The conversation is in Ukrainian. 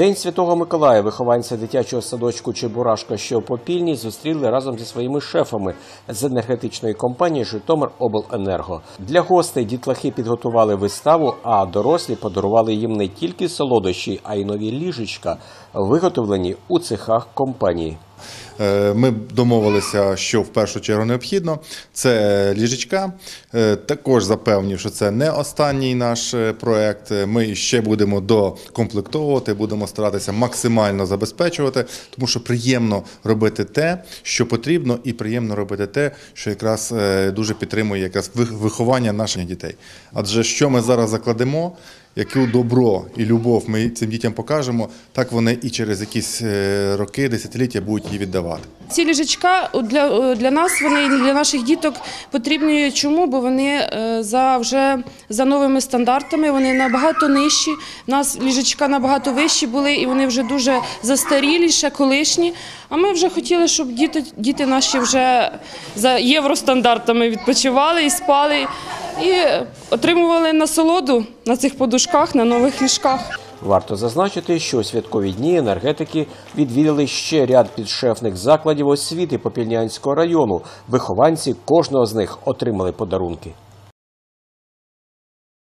День Святого Миколая вихованці дитячого садочку Чебурашка, що Попільні, зустріли разом зі своїми шефами з енергетичної компанії Житомир Обленерго. Для гостей дітлахи підготували виставу, а дорослі подарували їм не тільки солодощі, а й нові ліжечка, виготовлені у цехах компанії. Е, Ми домовилися, що в першу чергу необхідно. Це ліжечка. Е, Також запевнив, що це не останній наш е, проект. Ми ще будемо докомплектовувати, будемо старатися максимально забезпечувати, тому що приємно робити те, що потрібно, і приємно робити те, що якраз дуже підтримує якраз вих- виховання наших дітей. Адже що ми зараз закладемо, яке добро і любов ми цим дітям покажемо, так вони і через якісь е, роки, десятиліття будуть її віддавати. Ці ліжечка для, для нас, вони для наших діток потрібні. Чому? Бо вони е, за вже за новими стандартами, вони набагато нижчі. У нас ліжечка набагато вищі були, і вони вже дуже застарілі, ще колишні. А ми вже хотіли, щоб діти, діти наші вже за євростандартами відпочивали і спали, і отримували насолоду на цих подушках, на нових ліжках. Варто зазначити, що святкові дні енергетики відвідали ще ряд підшефних закладів освіти Попільнянського району. Вихованці кожного з них отримали подарунки.